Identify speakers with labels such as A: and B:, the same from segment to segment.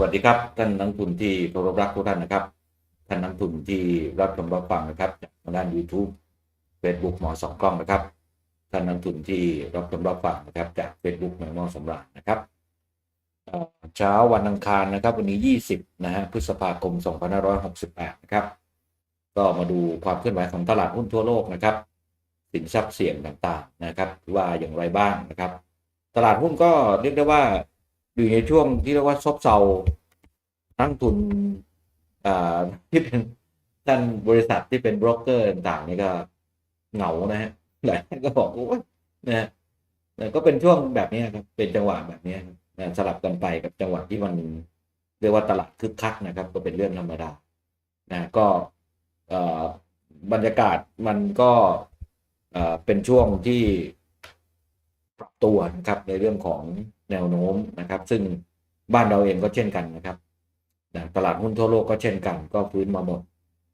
A: วัสดีครับท่านนักทุนที่เคารพรักทุกท่านนะครับ ท่านนักทุนที่รับชมรับฟังนะครับจากทางด้าน YouTube Facebook หมอสองกล้องนะครับ ท่านนักทุนที่รับชมรับฟังนะครับจาก Facebook หมอมอสำราญนะครับเอ่อเช้าวันอังคารนะครับ วันนี้ 20นะฮะพฤษภาคม 2568 นะครับ ก็มาดูความเคลื่อนไหวของตลาดหุ้นทั่วโลกนะครับ สินทรัพย์เสี่ยงต่างๆนะครับว่าอย่างไรบ้างนะครับ ตลาดหุ้นก็เรียกได้ว่า อยู่ในช่วงที่เรียกว่าซบเซานักลงทุนอ่าที่เป็นท่านบริษัทที่เป็นโบรกเกอร์ต่างๆนี่ก็เหงานะฮะหลายท่านก็บอกโอ้ยนะฮะแต่ก็เป็นช่วงแบบนี้ครับ เป็นจังหวะแบบนี้ครับนะสลับกันไปกับจังหวะที่มันเรียกว่าตลาดคึกคักนะครับ ก็เป็นเรื่องธรรมดานะก็เอ่อบรรยากาศมันก็เอ่อเป็นช่วงที่ปรับตัวนะครับในเรื่องของ แนวโน้มนะครับ ซึ่งบ้านเราเองก็เช่นกันนะครับตลาดหุ้นทั่วโลกก็เช่นกัน ก็ฟื้นมาหมด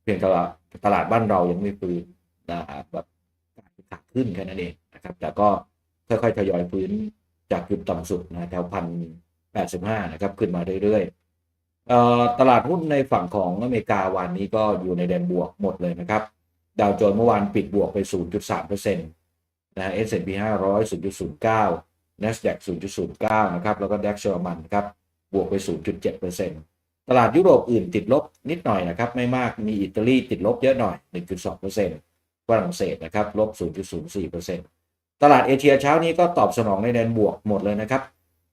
A: เพียงแต่ว่าตลาดบ้านเรายังไม่ฟื้นนะแบบขาขึ้นแค่นั้นเองนะครับ แต่ก็ค่อยๆทยอยฟื้นจากจุดต่ำสุดนะแถวพันแปดสิบห้านะครับขึ้นมาเรื่อยๆตลาดหุ้นในฝั่งของอเมริกาวันนี้ก็อยู่ในแดนบวกหมดเลยนะครับ ดาวโจนส์เมื่อวานปิดบวกไป 0.3%เปอร์เซ็นต์นะ S&P 500 0.09 NASDAQ 0.09 นะครับ แล้วก็ DAX เยอรมันครับ บวกไป 0.7%ตลาดยุโรปอื่นติดลบนิดหน่อยนะครับ ไม่มาก มีอิตาลีติดลบเยอะหน่อย 1.2%ฝรั่งเศสนะครับ ลบ 0.04%ตลาดเอเชียเช้านี้ก็ตอบสนองในแดนบวกหมดเลยนะครับ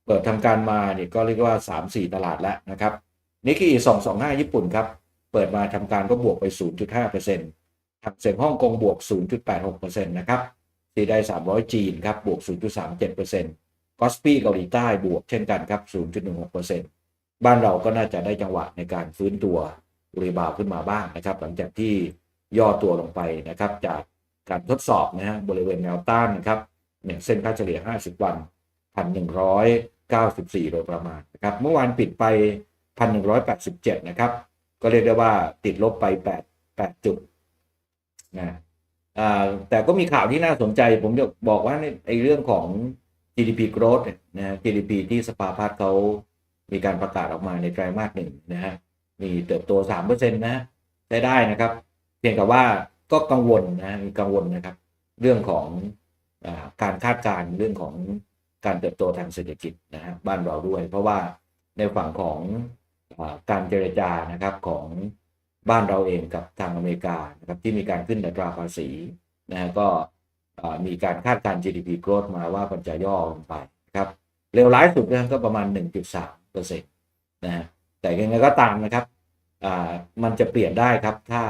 A: เปิดทำการมาเนี่ยก็เรียกว่า 3-4 ตลาดแล้วนะครับนิกเกิล225 ญี่ปุ่นครับ เปิดมาทำการก็บวกไป 0.5%ถังเสียงฮ่องกงบวก 0.86%นะครับ ซีได้300 จีนครับบวก 0.37%กอสปี้เกาหลีใต้บวกเช่นกันครับ 0.16%บ้านเราก็น่าจะได้จังหวะในการฟื้นตัวรีบาวขึ้นมาบ้างนะครับ หลังจากที่ย่อตัวลงไปนะครับจากการทดสอบนะฮะบริเวณแนวต้านนะครับเนี่ยเส้นค่าเฉลี่ย 50 วัน 1,194 โดยประมาณนะครับเมื่อวานปิดไป 1,187 นะครับ ก็เรียกได้ว่าติดลบไป 8 8 จุดนะ แต่ก็มีข่าวที่น่าสนใจ ผมจะบอกว่าในไอเรื่องของ GDP growth นะ GDP ที่สภาพัฒน์เขามีการประกาศออกมาในไตรมาสหนึ่งนะฮะมีเติบโต 3%นะฮะได้ได้นะครับ เพียงแต่ว่าก็กังวลนะมีกังวลนะครับ เรื่องของอการคาดการณ์เรื่องของการเติบโตทางเศรษฐกิจนะฮะบ้านเราด้วย เพราะว่าในฝั่งของอการเจรจานะครับของ บ้านเราเองกับทางอเมริกานะครับที่มีการขึ้นอัตราภาษีนะฮะก็มีการคาดการณ์ GDP growth มาว่ามันจะย่อลงไปครับเร็วร้ายสุดนะก็ประมาณ 1.3เปอร์เซ็นต์นะฮะแต่ยังไงก็ตามนะครับอ่ามันจะเปลี่ยนได้ครับถ้า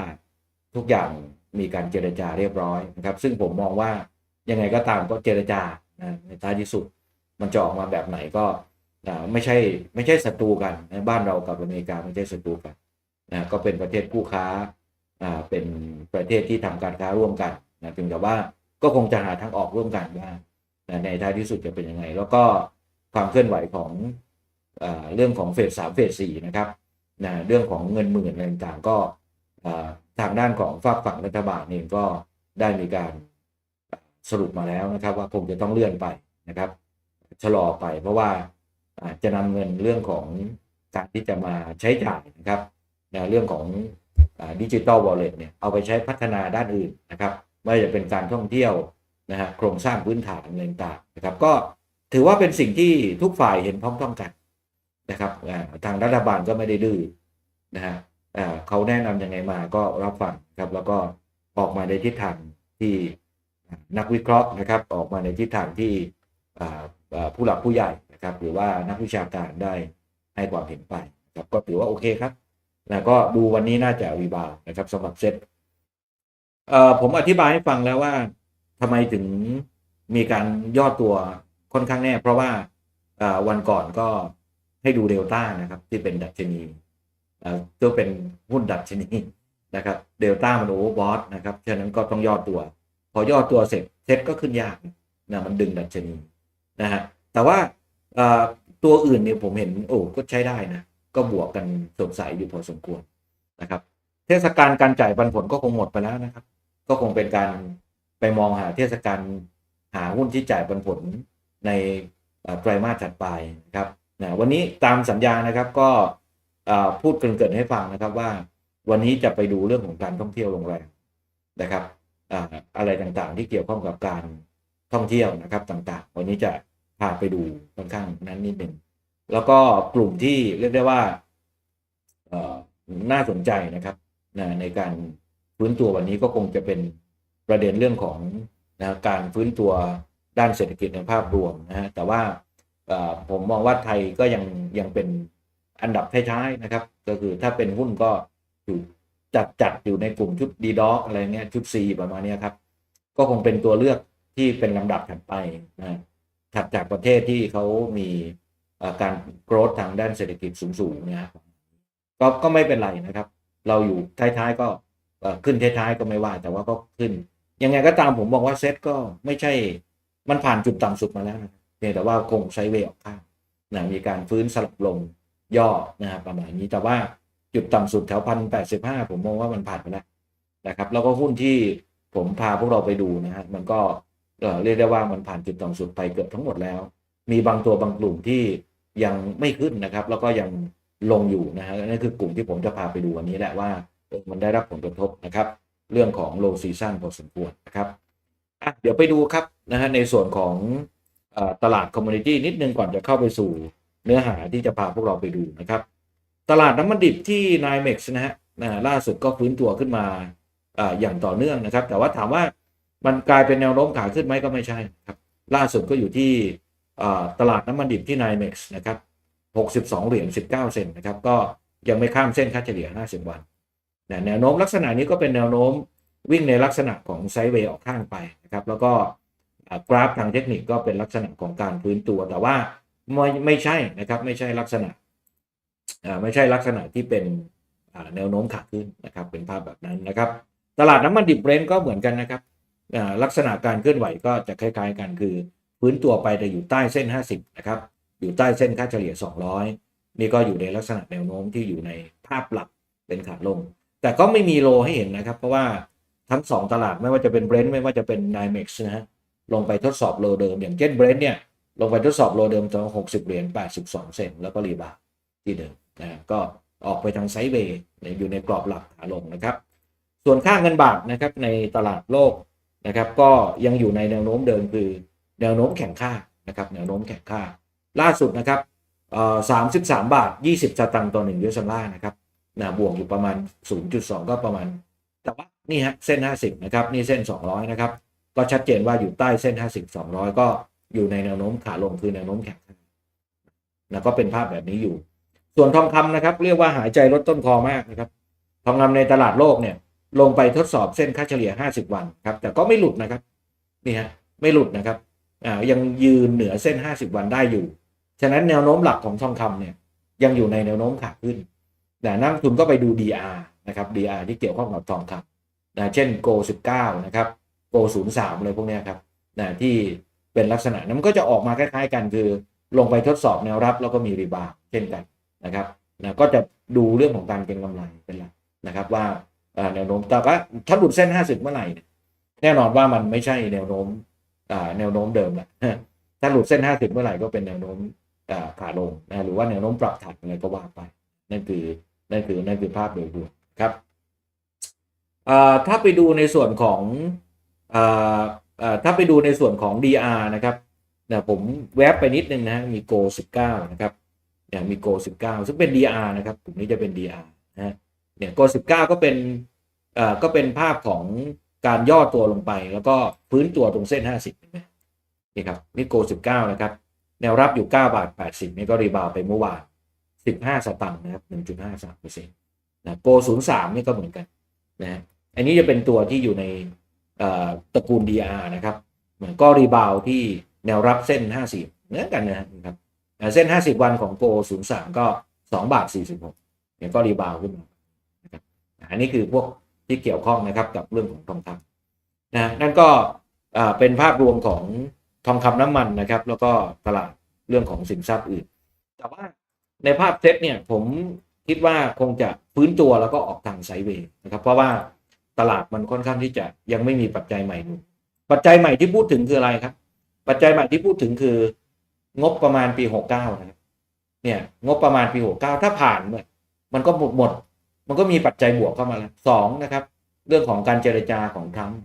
A: ทุกอย่างมีการเจรจาเรียบร้อยนะครับ ซึ่งผมมองว่ายังไงก็ตามก็เจรจานะในท้ายที่สุด มันจะออกมาแบบไหนก็อ่าไม่ใช่ไม่ใช่ศัตรูกันบ้านเรากับอเมริกาไม่ใช่ศัตรูกัน นะก็เป็นประเทศคู่ค้าอ่าเป็นประเทศที่ทำการค้าร่วมกันนะเพียงแต่ว่าก็คงจะหาทางออกร่วมกันว่านะในท้ายที่สุดจะเป็นยังไง แล้วก็ความเคลื่อนไหวของอเรื่องของเฟสสามเฟสสี่นะครับนะเรื่องของเงินหมื่นอะไรต่างๆก็ทางด้านของฝากฝั่งรัฐบาลเองก็ได้มีการสรุปมาแล้วนะครับ ว่าคงจะต้องเลื่อนไปนะครับชะลอไปเพราะว่าจจะนำเงินเรื่องของการที่จะมาใช้จ่ายนะครับ นะเรื่องของดิจิ t a ลวอลเล็ตเนี่ยเอาไปใช้พัฒนาด้านอื่นนะครับไม่ว่าจะเป็นการท่องเที่ยวนะฮะโครงสร้างพื้นฐานอะไรต่างๆนะครับ ก็ถือว่าเป็นสิ่งที่ทุกฝ่ายเห็นพร้อมต้องกันนะครับทางรัฐบาลก็ไม่ได้ดื้อนะฮะเขาแนะนำยังไงมาก็รับฟังครับแล้วก็ออกมาในทิศทางที่นักวิเคราะห์นะครับ ออกมาในทิศทางที่ผู้หลักผู้ใหญ่นะครับ หรือว่านักวิชาการได้ให้ความเห็นไปครับก็ถือว่าโอเคครับ นะก็ดูวันนี้น่าจะรีบาวด์นะครับสำหรับเซ็ตเอ่อผมอธิบายให้ฟังแล้วว่าทำไมถึงมีการย่อตัวค่อนข้างแน่ เพราะว่าเอ่อวันก่อนก็ให้ดูเดลต้านะครับที่เป็นดัชนีเอ่อตัวเป็นหุ้นดัชนีนะครับเดลต้ามันโอเวอร์บอทนะครับฉะนั้นก็ต้องย่อตัว พอย่อตัวเสร็จเซ็ตก็ขึ้นยากนะมันดึงดัชนีนะฮะแต่ว่าเอ่อตัวอื่นเนี่ยผมเห็นโอ้ก็ใช้ได้นะ ก็บวกกันสดใสอยู่พอสมควรนะครับ เทศกาลการจ่ายปันผลก็คงหมดไปแล้วนะครับ ก็คงเป็นการไปมองหาเทศกาลหาหุ้นที่จ่ายปันผลในไตรมาสถัดไปนะครับนะวันนี้ตามสัญญานะครับก็พูดเกินๆให้ฟังนะครับว่า วันนี้จะไปดูเรื่องของการท่องเที่ยวโรงแรมนะครับออะไรต่างๆ ที่เกี่ยวข้องกับการท่องเที่ยวนะครับต่างๆ วันนี้จะพาไปดูค่อนข้างนั้นนิดหนึ่ง แล้วก็กลุ่มที่เรียกได้ว่าน่าสนใจนะครับนะในการฟื้นตัววันนี้ก็คงจะเป็นประเด็นเรื่องของนะการฟื้นตัวด้านเศรษฐกิจในภาพรวมนะฮะแต่ว่าผมมองว่าไทยก็ยังยังเป็นอันดับท้ายๆนะครับ ก็คือถ้าเป็นหุ้นก็อยู่จัดจัดอยู่ในกลุ่มชุดดีด็อกอะไรเงี้ยชุด C ประมาณนี้ครับ ก็คงเป็นตัวเลือกที่เป็นลำดับถัดไปนะถัดจากประเทศที่เขามี การโกรธทางด้านเศรษฐกิจสูงๆเนะครับก็ก็ไม่เป็นไรนะครับ เราอยู่ท้ายๆก็ขึ้นท้ายๆก็ไม่ว่า แต่ว่าก็ขึ้น ยังไงก็ตามผมบอกว่าเซ็ตก็ไม่ใช่มันผ่านจุดต่ำสุดมาแล้วนะเพียงแต่ว่าคงใช้เวย์ออกข้างนะมีการฟื้นสลับลงย่อนะครับประมาณนี้แต่ว่าจุดต่ำสุดแถวพันแปดสิบห้าผมมองว่ามันผ่านไปแล้วนะครับ แล้วก็หุ้นที่ผมพาพวกเราไปดูนะฮะมันก็เรียกได้ว่ามันผ่านจุดต่ำสุดไปเกือบทั้งหมดแล้ว มีบางตัวบางกลุ่มที่ ยังไม่ขึ้นนะครับ แล้วก็ยังลงอยู่นะฮะนั่นคือกลุ่มที่ผมจะพาไปดูวันนี้แหละว่ามันได้รับผลกระทบนะครับ เรื่องของ low season พอสมควรนะครับอะเดี๋ยวไปดูครับนะฮะในส่วนของอตลาด commodity นิดนึงก่อนจะเข้าไปสู่เนื้อหาที่จะพาพวกเราไปดูนะครับ ตลาดน้ำมันดิบที่ NYMEX นะฮะล่าสุดก็ฟื้นตัวขึ้นมาออย่างต่อเนื่องนะครับ แต่ว่าถามว่ามันกลายเป็นแนวโน้มขาขึ้นไหมก็ไม่ใช่ครับ ล่าสุดก็อยู่ที่ ตลาดน้ำมันดิบที่ NYMEX นะครับ 62 เหรียญ 19 เซนต์นะครับ ก็ยังไม่ข้ามเส้นค่าเฉลี่ย 50 วันนะแนวโน้มลักษณะนี้ก็เป็นแนวโน้มวิ่งในลักษณะของไซด์เวย์ออกข้างไปนะครับ แล้วก็กราฟทางเทคนิคก็เป็นลักษณะของการฟื้นตัว แต่ว่าไม่ไม่ใช่นะครับไม่ใช่ลักษณะไม่ใช่ลักษณะที่เป็นแนวโน้มขาขึ้นนะครับ เป็นภาพแบบนั้นนะครับ ตลาดน้ำมันดิบเบรนท์ก็เหมือนกันนะครับลักษณะการเคลื่อนไหวก็จะคล้าย ๆ กันคือ ฟื้นตัวไปแต่อยู่ใต้เส้น 50 นะครับ อยู่ใต้เส้นค่าเฉลี่ย 200 นี่ก็อยู่ในลักษณะแนวโน้มที่อยู่ในภาพหลักเป็นขาลง แต่ก็ไม่มีโลให้เห็นนะครับ เพราะว่าทั้ง 2 ตลาดไม่ว่าจะเป็นเบรนท์ไม่ว่าจะเป็น NYMEX นะฮะลงไปทดสอบโลเดิม อย่างเช่นเบรนท์เนี่ยลงไปทดสอบโลเดิมตอน60 เหรียญ 82 เซนแล้วก็รีบาที่เดิมนะก็ออกไปทางไซด์เวย์อยู่ในกรอบหลักขาลงนะครับ ส่วนค่าเงินบาทนะครับในตลาดโลกนะครับก็ยังอยู่ในแนวโน้มเดิมคือ แนวโน้มแข่งค่านะครับแนวโน้มแข่งค่า ล่าสุดนะครับสามสิบสามบาทยี่สิบสตางค์ต่อหนึ่งยูเอสดอลลาร์นะครับนะบวกอยู่ประมาณ 0.2 ก็ประมาณ แต่ว่านี่ฮะเส้น 50 นะครับ นี่เส้น 200 นะครับ ก็ชัดเจนว่าอยู่ใต้เส้น 50 200 ก็อยู่ในแนวโน้มขาลงคือแนวโน้มแข็งค่านะก็เป็นภาพแบบนี้อยู่ ส่วนทองคำนะครับ เรียกว่าหายใจลดต้นคอมากนะครับ ทองคำในตลาดโลกเนี่ย ลงไปทดสอบเส้นค่าเฉลี่ย 50 วันครับ แต่ก็ไม่หลุดนะครับ นี่ฮะไม่หลุดนะครับ อ่ายังยืนเหนือเส้น 50 วันได้อยู่ ฉะนั้นแนวโน้มหลักของทองคำเนี่ยยังอยู่ในแนวโน้มขาขึ้นแต่นักทุนก็ไปดู DR นะครับ DR ที่เกี่ยวข้องกับทองคำนะเช่น Go 19นะครับ Go 03อะไรพวกนี้ครับนะที่เป็นลักษณะนั้นมันก็จะออกมาคล้ายๆกันคือลงไปทดสอบแนวรับแล้วก็มีรีบาวด์เช่นกันนะครับนะก็จะดูเรื่องของการเก็งกำไรเป็นหลักนะครับว่าอ่าแนวโน้มแต่ว่าถ้าหลุดเส้น 50 เมื่อไหร่แน่นอนว่ามันไม่ใช่แนวโน้ม แนวโน้มเดิมแหละถ้าหลุดเส้น 50 เมื่อไหร่ก็เป็นแนวโน้มขาลงนะหรือว่าแนวโน้มปรับถัดอะไรก็ว่าไป นั่นคือนั่นคือนั่นคือภาพโดยรวมครับถ้าไปดูในส่วนของออถ้าไปดูในส่วนของ DR นะครับนะผมแวบไปนิดนึงนะมี Go 19 นะครับเนี่ยมี Go 19 ซึ่งเป็น DR นะครับกลุ่มนี้จะเป็น DR นะฮะเนี่ย Go 19 ก็เป็นก็เป็นภาพของ การย่อตัวลงไป แล้วก็พื้นตัวตรงเส้น 50เห็นไหมนี่ครับนี่โก 19 นะครับ แนวรับอยู่ 9 บาท 80นี่ก็รีบาวไปเมื่อวาน 15 สตางค์นะครับ 1.53เปอร์เซ็นต์นะโก 03 นี่ก็เหมือนกันนะฮะอันนี้จะเป็นตัวที่อยู่ในตระกูล DR นะครับเหมือนก็รีบาวที่แนวรับเส้น 50เหมือนกันนะครับเส้น 50 วันของโก 03 ก็ 2 บาท 46เนี่ยก็รีบาวขึ้นมาอันนี้คือพวก ที่เกี่ยวข้องนะครับกับเรื่องของทองคำนะนั่นก็เป็นภาพรวมของทองคำน้ำมันนะครับ แล้วก็ตลาดเรื่องของสินทรัพย์อื่น แต่ว่าในภาพเซตเนี่ยผมคิดว่าคงจะฟื้นตัวแล้วก็ออกทางไซเวย์นะครับ เพราะว่าตลาดมันค่อนข้างที่จะยังไม่มีปัจจัยใหม่นุนปัจจัยใหม่ที่พูดถึงคืออะไรครับ ปัจจัยใหม่ที่พูดถึงคืองบประมาณปี69นะครับเนี่ยงบประมาณปีหกเก้าถ้าผ่านเนี่ยมันก็หมดหมด มันก็มีปัจจัยบวกเข้ามาแล้วสองนะครับ เรื่องของการเจรจาของทรัมป์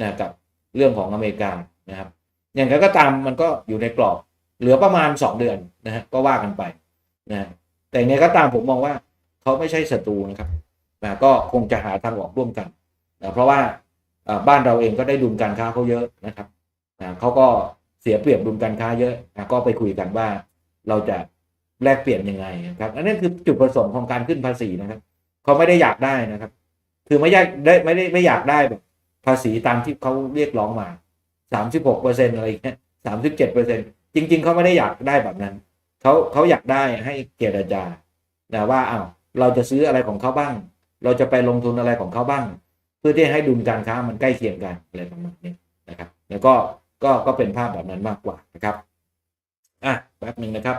A: นะกับเรื่องของอเมริกานะครับ อย่างไรก็ตามมันก็อยู่ในกรอบ เหลือประมาณสองเดือนนะฮะก็ว่ากันไปนะแต่ไงก็ตามผมมองว่าเขาไม่ใช่ศัตรูนะครับนะก็คงจะหาทางออกร่วมกันนะเพราะว่าอ่าบ้านเราเองก็ได้ดุลการค้าเขาเยอะนะครับนะเขาก็เสียเปรียบดุลการค้าเยอะนะก็ไปคุยกันว่าเราจะแลกเปลี่ยนยังไงนะครับ อันนี้คือจุดประสงค์ของการขึ้นภาษีนะครับ เขาไม่ได้อยากได้นะครับ คือไม่อยากได้ไม่ได้ไม่อยากได้แบบ ภาษีตามที่เขาเรียกร้องมาสามสิบหกเปอร์เซ็นอะไรเงี้ยสามสิบเจ็ดเปอร์เซ็นจริง ๆเขาไม่ได้อยากได้แบบนั้นเขาเขาอยากได้ให้เจรจานะว่าอ้าวเราจะซื้ออะไรของเขาบ้าง เราจะไปลงทุนอะไรของเขาบ้าง เพื่อที่ให้ดุลการค้ามันใกล้เคียงกันอะไรประมาณนี้นะครับ แล้วก็ก็ก็เป็นภาพแบบนั้นมากกว่านะครับอะแป๊บหนึ่งนะครับ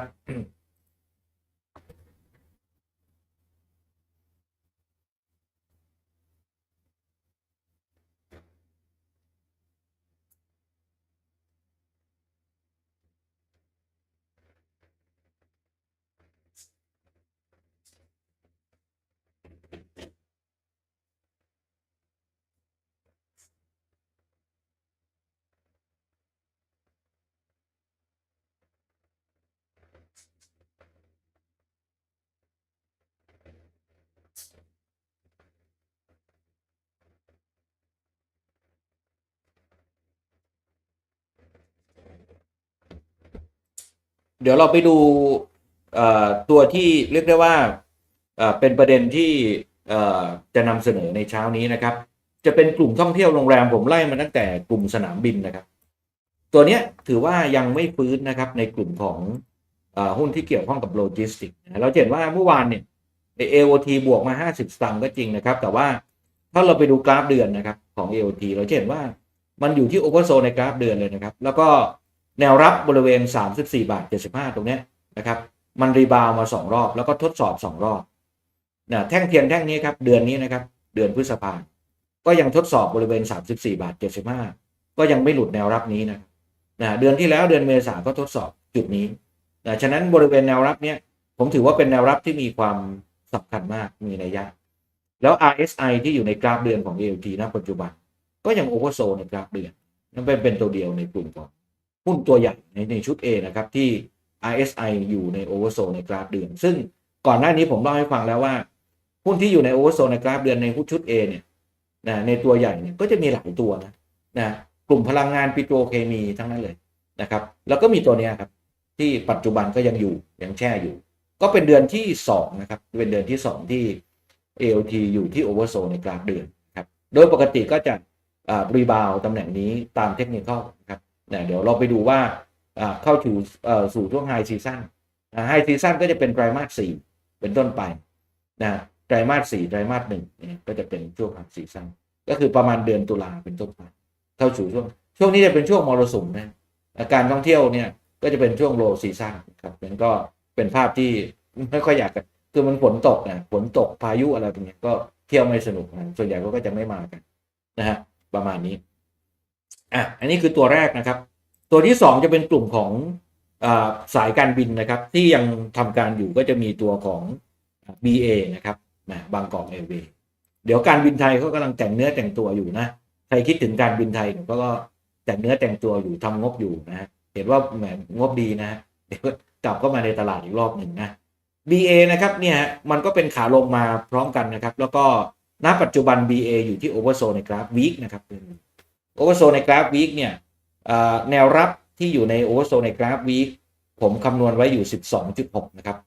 A: เดี๋ยวเราไปดูตัวที่เรียกได้ว่าเป็นประเด็นที่จะนำเสนอในเช้านี้นะครับ จะเป็นกลุ่มท่องเที่ยวโรงแรมผมไล่มาตั้งแต่กลุ่มสนามบินนะครับ ตัวนี้ถือว่ายังไม่ฟื้นนะครับในกลุ่มของอหุ้นที่เกี่ยวข้องกับโลจิสติกส์เราเห็นว่าเมื่อวานเนี่ยเอโอทีบวกมา 50 สตางค์ก็จริงนะครับ แต่ว่าถ้าเราไปดูกราฟเดือนนะครับของ AOT เราจะเห็นว่ามันอยู่ที่โอเวอร์โซในกราฟเดือนเลยนะครับ แล้วก็ แนวรับบริเวณ 34 บาท 75 ตรงนี้นะครับ มันรีบาวมา 2 รอบ แล้วก็ทดสอบ 2 รอบนะแท่งเทียนแท่งนี้ครับ เดือนนี้นะครับ เดือนพฤษภาก็ยังทดสอบบริเวณ 34 บาท 75 ก็ยังไม่หลุดแนวรับนี้นะนะเดือนที่แล้วเดือนเมษาก็ทดสอบจุดนี้นะฉะนั้นบริเวณแนวรับเนี้ยผมถือว่าเป็นแนวรับที่มีความสำคัญมากมีนัยยะ แล้ว RSI ที่อยู่ในกราฟเดือนของ ALT ณปัจจุบัน ก็ยังโอเวอร์โซในกราฟเดือนนั่นเป็นเป็นตัวเดียวในกลุ่มของ หุ้นตัวใหญ่ในในชุด A นะครับที่ RSI อยู่ในโอเวอร์โซในกราฟเดือน ซึ่งก่อนหน้านี้ผมเล่าให้ฟังแล้วว่า หุ้นที่อยู่ในโอเวอร์โซในกราฟเดือนในหุ้นชุด A เนี่ยนะในตัวใหญ่เนี่ยก็จะมีหลายตัวนะนะกลุ่มพลังงานปิโตรเคมีทั้งนั้นเลยนะครับแล้วก็มีตัวเนี้ยครับที่ปัจจุบันก็ยังอยู่ยังแช่อยู่ ก็เป็นเดือนที่2นะครับเป็นเดือนที่ 2 ที่ ALT อยู่ที่โอเวอร์โซในกราฟเดือนครับโดยปกติก็จะรีบาวตำแหน่งนี้ตามเทคนิคข้อครับ นะเดี๋ยวเราไปดูว่าเข้าสู่สู่ช่วงไฮซีซั่นไฮซีซั่นก็จะเป็นไตรมาสสี่เป็นต้นไปนะไตรมาสสี่ไตรมาสหนึ่งเนี่ยก็จะเป็นช่วงไฮซีซั่นก็คือประมาณเดือนตุลาเป็นต้นไปเข้าสู่ช่วงช่วงนี้จะเป็นช่วงมรสุมนะการท่องเที่ยวเนี่ยก็จะเป็นช่วงโลซีซั่นครับมันก็เป็นภาพที่ไม่ค่อยอยากคือมันฝนตกนะฝนตกพายุอะไรเป็นเงี้ยก็เที่ยวไม่สนุกนะส่วนใหญ่ก็จะไม่มากันนะฮะประมาณนี้ อะอันนี้คือตัวแรกนะครับ ตัวที่ 2 จะเป็นกลุ่มของอสายการบินนะครับ ที่ยังทำการอยู่ก็จะมีตัวของ BA นะครับนะบางกอกแอเวเดี๋ยวการบินไทยเขากำลังแต่งเนื้อแต่งตัวอยู่นะใครคิดถึงการบินไทยก็ก็แต่งเนื้อแต่งตัวอยู่ทำงบอยู่นะเห็นว่าแหมงบดีนะเดี๋ยวกลับเข้ามาในตลาดอีกรอบหนึ่งนะ BA นะครับเนี่ยมันก็เป็นขาลงมาพร้อมกันนะครับ แล้วก็ณปัจจุบัน BA อยู่ที่โอเวอร์โซในกราฟวีคนะครับ โอเวอร์โซในกราฟวีคเนี่ยแนวรับที่อยู่ในโอเวอร์โซในกราฟวีคผมคำนวณไว้อยู่ 12.6 นะครับ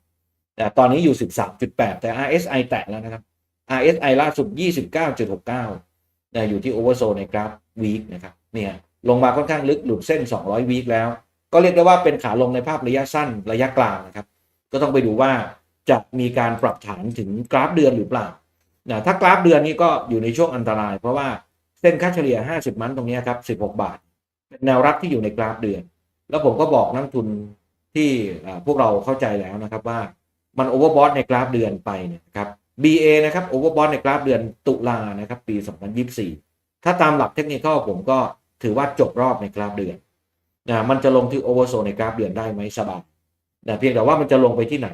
A: แต่ตอนนี้อยู่ 13.8 แต่ RSI แตะแล้วนะครับ RSI ล่าสุด 29.69นะอยู่ที่โอเวอร์โซในกราฟวีคนะครับเนี่ยลงมาค่อนข้างลึกหลุดเส้น 200วีคแล้ว ก็เรียกได้ว่าเป็นขาลงในภาพระยะสั้นระยะกลางนะครับ ก็ต้องไปดูว่าจะมีการปรับฐานถึงกราฟเดือนหรือเปล่านะถ้ากราฟเดือนนี้ก็อยู่ในช่วงอันตราย เพราะว่า เส้นค่าเฉลี่ย 50 มันตรงนี้ครับ 16 บาท เป็นแนวรับที่อยู่ในกราฟเดือน แล้วผมก็บอกนักทุนที่พวกเราเข้าใจแล้วนะครับว่ามันโอเวอร์บอทในกราฟเดือนไปเนี่ยครับ BA นะครับโอเวอร์บอทในกราฟเดือนตุลานะครับปี 2024 ถ้าตามหลักเทคนิคผมก็ถือว่าจบรอบในกราฟเดือนนะมันจะลงที่โอเวอร์โซในกราฟเดือนได้ไหมสบายนะเพียงแต่ว่ามันจะลงไปที่ไหน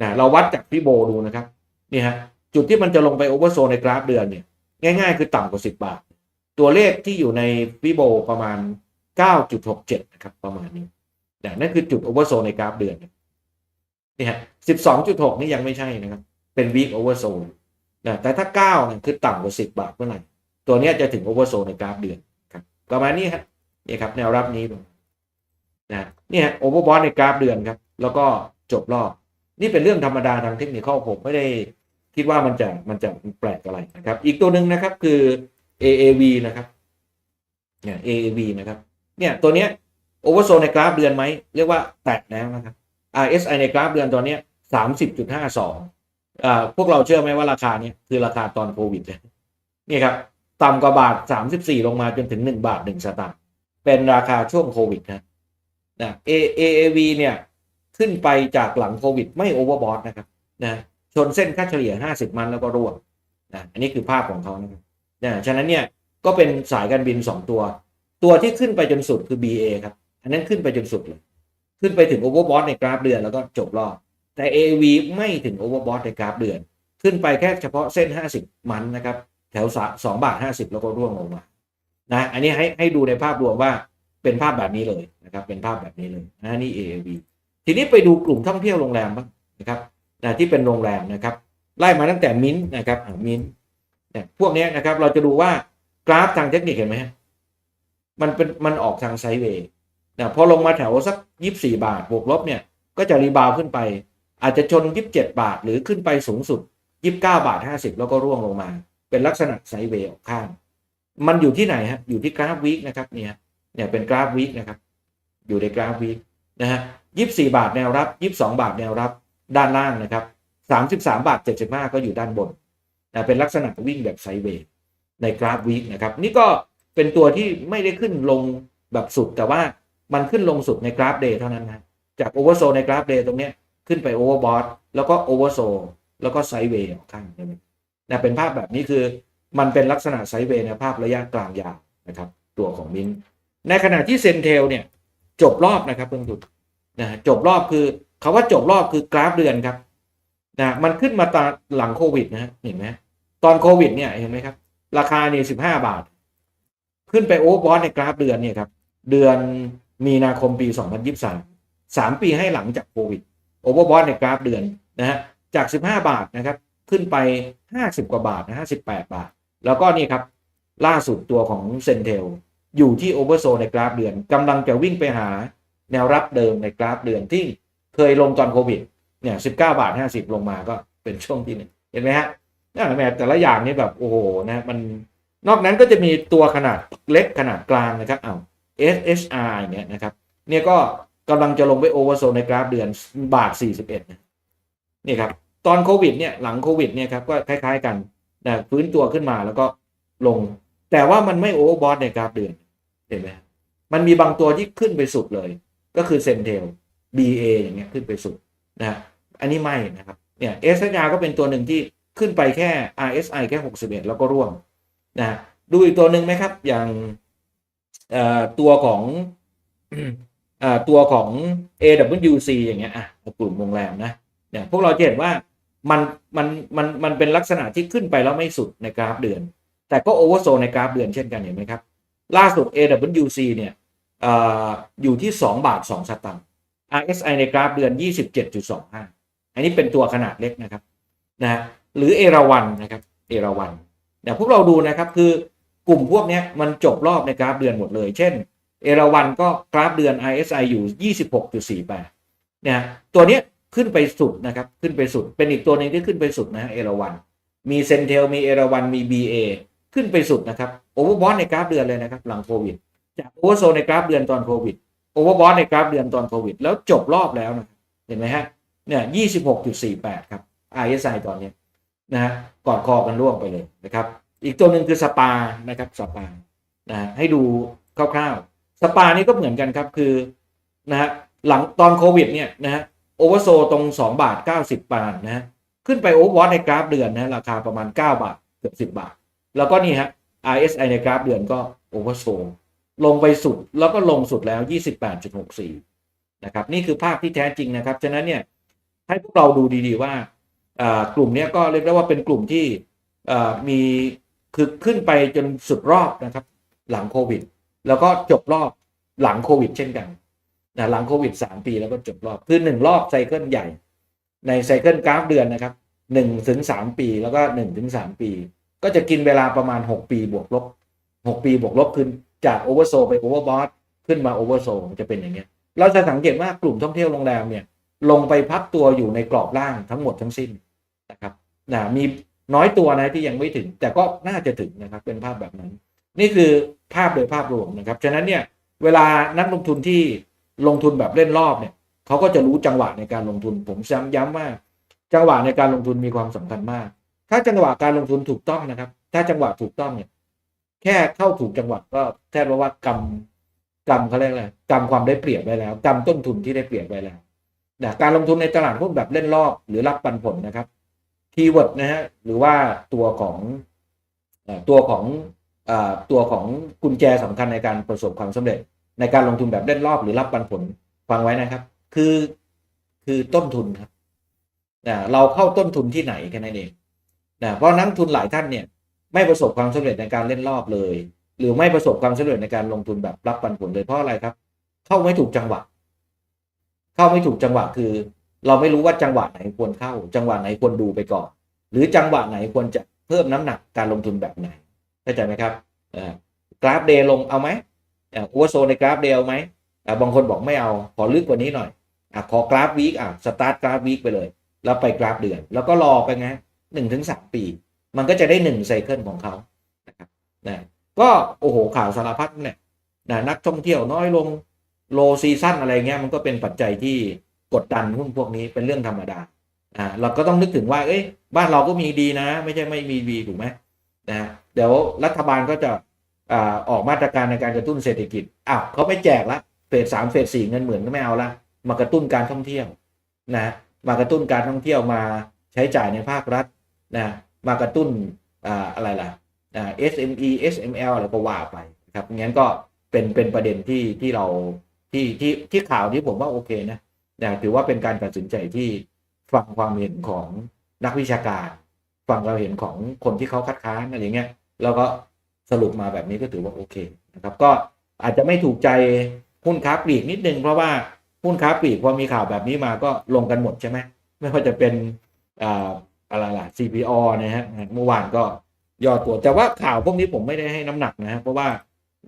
A: นะเราวัดจากพี่โบดูนะครับนี่ฮะจุดที่มันจะลงไปโอเวอร์โซในกราฟเดือนเนี่ยง่าย ๆ คือต่ำกว่า 10 บาท ตัวเลขที่อยู่ในพี่โบประมาณ 9.67 นะครับ ประมาณนี้นะนั่นคือจุดโอเวอร์โซในกราฟเดือนนี่ฮะ 12.6 นี่ยังไม่ใช่นะครับ เป็นวีคโอเวอร์โซนะแต่ถ้า9นี่ยคือต่ำกว่า 10 บาทเมื่อไหร่ตัวนี้จะถึงโอเวอร์โซในกราฟเดือนครับประมาณนี้ครับนี่ครับแนวรับนี้นะนี่ฮะโอเวอร์บอทในกราฟเดือนครับ แล้วก็จบรอบ นี่เป็นเรื่องธรรมดาทางเทคนิคผมไม่ได้คิดว่ามันจะมันจะแปลกอะไรนะครับ อีกตัวหนึ่งนะครับคือ AAV นะครับเนี่ย AAV นะครับ เนี่ยตัวเนี้ยโอเวอร์โซในกราฟเดือนไหมเรียกว่าแตะแล้วนะครับ RSI ในกราฟเดือนตอนเนี้ยสามสิบจุดห้าสองอ่าพวกเราเชื่อไหมว่าราคาเนี้ยคือราคาตอนโควิดเลยนี่ครับต่ำกว่าบาทสามสิบสี่ลงมาจนถึงหนึ่งบาทหนึ่งสตางค์เป็นราคาช่วงโควิดนะนะ AAV เนี่ยขึ้นไปจากหลังโควิดไม่โอเวอร์บอทนะครับนะชนเส้นค่าเฉลี่ย 50 มันแล้วก็ร่วงนะอันนี้คือภาพของเขานะครับ นะฉะนั้นเนี่ยก็เป็นสายการบิน 2 ตัว ตัวที่ขึ้นไปจนสุดคือ BA ครับ อันนั้นขึ้นไปจนสุดเลย ขึ้นไปถึงโอเวอร์บอทในกราฟเดือนแล้วก็จบรอบ แต่ AV ไม่ถึงโอเวอร์บอทในกราฟเดือน ขึ้นไปแค่เฉพาะเส้น 50 มันนะครับ แถว2บาท50แล้วก็ร่วงลงมานะอันนี้ให้ให้ดูในภาพรวมว่าเป็นภาพแบบนี้เลยนะครับ เป็นภาพแบบนี้เลยนะนี่ AAV ทีนี้ไปดูกลุ่มท่องเที่ยวโรงแรมบ้างนะครับนะที่เป็นโรงแรมนะครับไล่มาตั้งแต่มิ้นนะครับมิ้น เนี่ยพวกนี้นะครับเราจะดูว่ากราฟทางเทคนิคเห็นไหมมันเป็นมันออกทางไซด์เวย์นะพอลงมาแถวสักยี่สี่บาทบวกลบเนี่ยก็จะรีบาวขึ้นไป อาจจะชนยี่สิบเจ็ดบาทหรือขึ้นไปสูงสุดยี่สิบเก้าบาทห้าสิบแล้วก็ร่วงลงมา เป็นลักษณะไซด์เวย์ออกข้าง มันอยู่ที่ไหนฮะอยู่ที่กราฟวีคนะครับเนี่ยเนี่ยเป็นกราฟวีคนะครับอยู่ในกราฟวีคนะฮะยี่สี่บาทแนวรับยี่สองบาทแนวรับด้านล่างนะครับสามสิบสามบาทเจ็ดสิบห้าก็อยู่ด้านบน นะเป็นลักษณะวิ่งแบบไซเวย์ในกราฟวีคนะครับ นี่ก็เป็นตัวที่ไม่ได้ขึ้นลงแบบสุดแต่ว่ามันขึ้นลงสุดในกราฟเดย์เท่านั้นนะจากโอเวอร์โซในกราฟเดย์ตรงนี้ขึ้นไปโอเวอร์บอทแล้วก็โอเวอร์โซแล้วก็ไซเวย์ข้างใช่ไหมนะเป็นภาพแบบนี้คือมันเป็นลักษณะไซเวย์ในภาพระยะกลางยาวนะครับ ตัวของมินในขณะที่เซนเทลเนี่ยจบรอบนะครับเพิ่งหยุดนะจบรอบคือคาว่าจบรอบคือกราฟเดือนครับนะมันขึ้นมาตอนหลังโควิดนะฮะเห็นไหม ตอนโควิดเนี่ยเห็นไหมครับ ราคาเนี่ยสิบห้าบาท ขึ้นไปโอเวอร์บอทในกราฟเดือนเนี่ยครับเดือนมีนาคมปี 2023สามปีให้หลังจากโควิดโอเวอร์บอทในกราฟเดือนนะฮะจาก 15 บาทนะครับขึ้นไป 50 กว่าบาทนะ58บาท แล้วก็นี่ครับล่าสุดตัวของเซนเทลอยู่ที่โอเวอร์โซในกราฟเดือนกำลังจะวิ่งไปหาแนวรับเดิมในกราฟเดือนที่เคยลงตอนโควิดเนี่ย19 บาท 50 ลงมาก็เป็นช่วงที่หนึ่งเห็นไหมฮะ นี่แมแต่ละอย่างนี่แบบโอ้โหนะมันนอกนั้นก็จะมีตัวขนาดเล็กขนาดกลางนะครับอ้าว SHR เนี่ยนะครับ เนี่ยก็กำลังจะลงไปโอเวอร์โซในกราฟเดือนบาท 41นะนี่ครับตอนโควิดเนี่ยหลังโควิดเนี่ยครับก็คล้ายๆกันนะฟื้นตัวขึ้นมาแล้วก็ลง แต่ว่ามันไม่โอเวอร์บอทในกราฟเดือนเห็นไหมมันมีบางตัวที่ขึ้นไปสุดเลย ก็คือเซนเทล BA อย่างเงี้ยขึ้นไปสุดนะอันนี้ไม่นะครับเนี่ย SHR ก็เป็นตัวหนึ่งที่ ขึ้นไปแค่ RSI แค่ 61 แล้วก็ร่วงนะดูอีกตัวหนึ่งไหมครับ อย่างตัวของตัวของ AWC อย่างเงี้ยอะกลุ่มโรงแรมนะเนี่ยพวกเราจะเห็นว่ามันมันมันมันเป็นลักษณะที่ขึ้นไปแล้วไม่สุดในกราฟเดือน แต่ก็โอเวอร์โซในกราฟเดือนเช่นกันเห็นไหมครับ ล่าสุด AWC เนี่ยออยู่ที่ 2 บาท 2 สตางค์ RSI ในกราฟเดือน 27.25 อันนี้เป็นตัวขนาดเล็กนะครับนะ หรือเอราวันนะครับเอราวันเดี๋ยวพวกเราดูนะครับคือกลุ่มพวกนี้มันจบรอบในกราฟเดือนหมดเลย เช่น เอราวันก็กราฟเดือน ISI อยู่ 26.48เนี่ยตัวนี้ขึ้นไปสุดนะครับขึ้นไปสุด เป็นอีกตัวหนึ่งที่ขึ้นไปสุดนะเอราวันมีเซนเทลมีเอราวันมี BA ขึ้นไปสุดนะครับโอเวอร์บอสในกราฟเดือนเลยนะครับหลังโควิดจากโอเวอร์โซในกราฟเดือนตอนโควิดโอเวอร์บอสในกราฟเดือนตอนโควิด แล้วจบรอบแล้วนะเห็นไหมฮะเนี่ย 26.48 ครับ ISI ตอนนี้ นะฮะกอดคอกันร่วงไปเลยนะครับ อีกตัวหนึ่งคือสปานะครับสปานะให้ดูคร่าวๆสปานี่ก็เหมือนกันครับคือนะฮะหลังตอนโควิดเนี่ยนะฮะโอเวอร์โซตรง 2 บาท 90 บาทนะฮะขึ้นไปโอเวอร์วอตในกราฟเดือนนะราคาประมาณ 9 บาทเกือบ 10 บาท แล้วก็นี่ฮะ RSI ในกราฟเดือนก็โอเวอร์โซลงไปสุดแล้วก็ลงสุดแล้ว 28.64 นะครับ นี่คือภาพที่แท้จริงนะครับ ฉะนั้นเนี่ยให้พวกเราดูดีๆว่า กลุ่มนี้ก็เรียกได้ว่าเป็นกลุ่มที่มีคือขึ้นไปจนสุดรอบนะครับ หลังโควิด แล้วก็จบรอบหลังโควิด เช่นกันนะหลังโควิดสามปีแล้วก็จบรอบคือหนึ่งรอบไซเคิลใหญ่ ในไซเคิลกราฟเดือนนะครับหนึ่งถึงสามปีแล้วก็หนึ่งถึงสามปี ก็จะกินเวลาประมาณหกปีบวกลบหกปีบวกลบขึ้นจากโอเวอร์โซไปโอเวอร์บอสขึ้นมาโอเวอร์โซจะเป็นอย่างเงี้ยเราจะสังเกตว่ากลุ่มท่องเที่ยวโรงแรมเนี่ยลงไปพักตัวอยู่ในกรอบล่างทั้งหมดทั้งสิ้น นะครับนะมีน้อยตัวนะที่ยังไม่ถึง แต่ก็น่าจะถึงนะครับเป็นภาพแบบนั้น นี่คือภาพโดยภาพรวมนะครับ ฉะนั้นเนี่ยเวลานักลงทุนที่ลงทุนแบบเล่นรอบเนี่ยเขาก็จะรู้จังหวะในการลงทุน ผมย้ำย้ำว่าจังหวะในการลงทุนมีความสำคัญมาก ถ้าจังหวะการลงทุนถูกต้องนะครับ ถ้าจังหวะถูกต้องเนี่ยแค่เข้าถูกจังหวะก็แทบว่ากำกำเขาเรียกอะไรกำความได้เปรียบไว้แล้วกำต้นทุนที่ได้เปรียบไว้แล้วนะการลงทุนในตลาดหุ้นแบบเล่นรอบหรือรับปันผลนะครับ คีย์เวิร์ดนะฮะหรือว่าตัวของตัวของตัวของกุญแจสำคัญในการประสบความสำเร็จ ในการลงทุนแบบเล่นรอบหรือรับปันผลฟังไว้นะครับ คือคือต้นทุนครับนะเราเข้าต้นทุนที่ไหนแค่นั้นเองนะเพราะนักทุนหลายท่านเนี่ยไม่ประสบความสำเร็จในการเล่นรอบเลย หรือไม่ประสบความสำเร็จในการลงทุนแบบรับปันผลเลยเพราะอะไรครับ เข้าไม่ถูกจังหวะ เข้าไม่ถูกจังหวะคือ เราไม่รู้ว่าจังหวะไหนควรเข้า จังหวะไหนควรดูไปก่อน หรือจังหวะไหนควรจะเพิ่มน้ำหนักการลงทุนแบบไหนเข้าใจไหมครับกราฟเดย์ลงเอาไหมอัวโซในกราฟเดย์เอาไหมบางคนบอกไม่เอาขอลึกกว่านี้หน่อยอขอกราฟวีคอะสตาร์ทกราฟวีคไปเลย แล้วไปกราฟเดือน แล้วก็รอไปไงหนึ่งถึงสามปี มันก็จะได้หนึ่งไซเคิลของเขานะครับนะก็โอ้โหข่าวสารพัดเนี่ยนะนักท่องเที่ยวน้อยลงโลซีซั่นอะไรเงี้ยมันก็เป็นปัจจัยที่ กดดันหุ้นพวกนี้เป็นเรื่องธรรมดาอ่าเราก็ต้องนึกถึงว่า เอ้ย บ้านเราก็มีดีนะ ไม่ใช่ไม่มีดีถูกไหมนะเดี๋ยวรัฐบาลก็จะอ่าออกมาตรการในการกระตุ้นเศรษฐกิจอ้าวเขาไม่แจกละเฟสสามเฟสสี่เงินหมื่นก็ไม่เอาละมากระตุ้นการท่องเที่ยวนะมากระตุ้นการท่องเที่ยวมาใช้จ่ายในภาครัฐนะมากระตุ้นอ่าอะไรล่ะอ่า SME SML อะไรก็ว่าไปครับงั้นก็เป็นเป็นประเด็นที่ที่เราที่ที่ที่ข่าวที่ผมว่าโอเคนะ นะถือว่าเป็นการตัดสินใจที่ฟังความเห็นของนักวิชาการ ฟังความเห็นของคนที่เขาคัดค้านอะไรเงี้ยแล้วก็สรุปมาแบบนี้ก็ถือว่าโอเคนะครับ ก็อาจจะไม่ถูกใจหุ้นค้าปลีกนิดนึงเพราะว่าหุ้นค้าปลีกพอมีข่าวแบบนี้มาก็ลงกันหมดใช่ไหมไม่ว่าจะเป็นอ่าอะไรล่ะ CPO นะฮะเมื่อวานก็ยอดตัวแต่ว่าข่าวพวกนี้ผมไม่ได้ให้น้ำหนักนะฮะเพราะว่า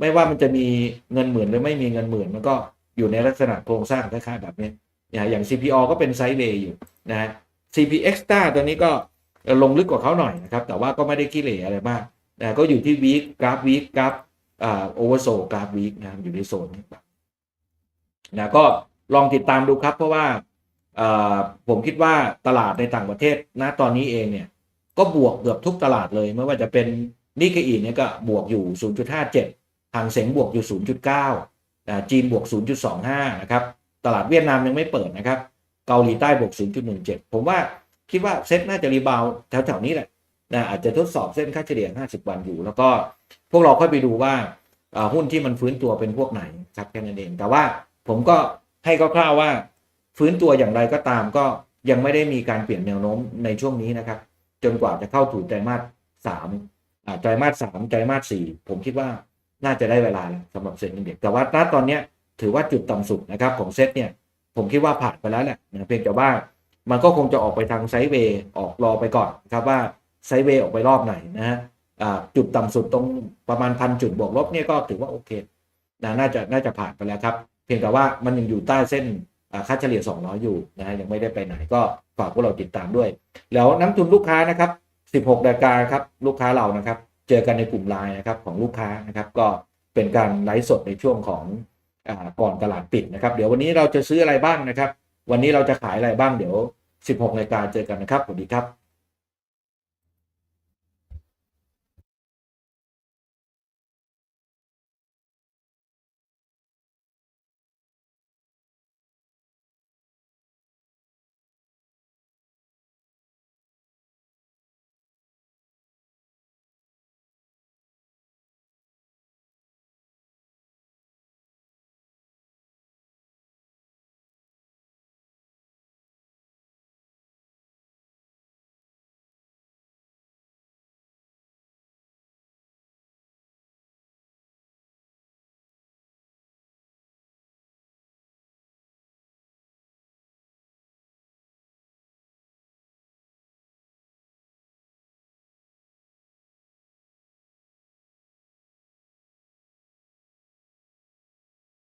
A: ไม่ว่ามันจะมีเงินหมื่นหรือไม่มีเงินหมื่นมันก็อยู่ในลักษณะโครงสร้างคล้ายๆแบบนี้ อย่างอย่าง CPO ก็เป็นไซด์เวย์อยู่นะ CPX ต a ตัวนี้ก็ลงลึกกว่าเขาหน่อยนะครับ แต่ว่าก็ไม่ได้ขี้เหร่อะไรมากนะก็อยู่ที่วีคกราฟวีคกราฟอ่าโอเวอร์โซกราฟวีคนะอยู่ในโซนนี้นะก็ลองติดตามดูครับ เพราะว่าผมคิดว่าตลาดในต่างประเทศณตอนนี้เองเนี่ย ก็บวกเกือบทุกตลาดเลย ไม่ว่าจะเป็นนิกเกอีเนี่ยก็บวกอยู่ 0.57หางเสงบวกอยู่ 0.9จีนบวก 0.25 นะครับ ตลาดเวียดนามยังไม่เปิดนะครับ เกาหลีใต้บวก 0.17 ผมว่าคิดว่าเซ็ตน่าจะรีบาวแถวๆนี้แหละนะอาจจะทดสอบเส้นค่าเฉลี่ย 50 วันอยู่ แล้วก็พวกเราค่อยไปดูว่าหุ้นที่มันฟื้นตัวเป็นพวกไหนครับแค่นั้นเองแต่ว่าผมก็ให้คร่าวๆว่า ฟื้นตัวอย่างไรก็ตามก็ยังไม่ได้มีการเปลี่ยนแนวโน้มในช่วงนี้นะครับ จนกว่าจะเข้าถูไตรมาสสามอ่าไตรมาสสามไตรมาสสี่ผมคิดว่าน่าจะได้เวลาแล้วสำหรับเซ็นอินเด็กแต่ว่าณตอนเนี้ย ถือว่าจุดต่ำสุดนะครับของเซ็ตเนี่ยผมคิดว่าผ่านไปแล้วแหละนะเพียงแต่ว่ามันก็คงจะออกไปทางไซด์เวย์ออกรอไปก่อนครับว่าไซด์เวย์ออกไปรอบไหนนะฮะจุดต่ำสุดตรงประมาณพันจุดบวกลบเนี่ยก็ถือว่าโอเคนะน่าจะน่าจะผ่านไปแล้วครับ เพียงแต่ว่ามันยังอยู่ใต้เส้นค่าเฉลี่ย 200 อยู่นะฮะยังไม่ได้ไปไหนก็ฝากพวกเราติดตามด้วย แล้วน้ำทุนลูกค้านะครับ 16นาฬิกาครับลูกค้าเรานะครับ เจอกันในกลุ่มไลน์นะครับของลูกค้านะครับก็เป็นการไลฟ์สดในช่วงของ ก่อนตลาดปิดนะครับ เดี๋ยววันนี้เราจะซื้ออะไรบ้างนะครับ วันนี้เราจะขายอะไรบ้างเดี๋ยว 16นาฬิกาเจอกันนะครับสวัสดีครับ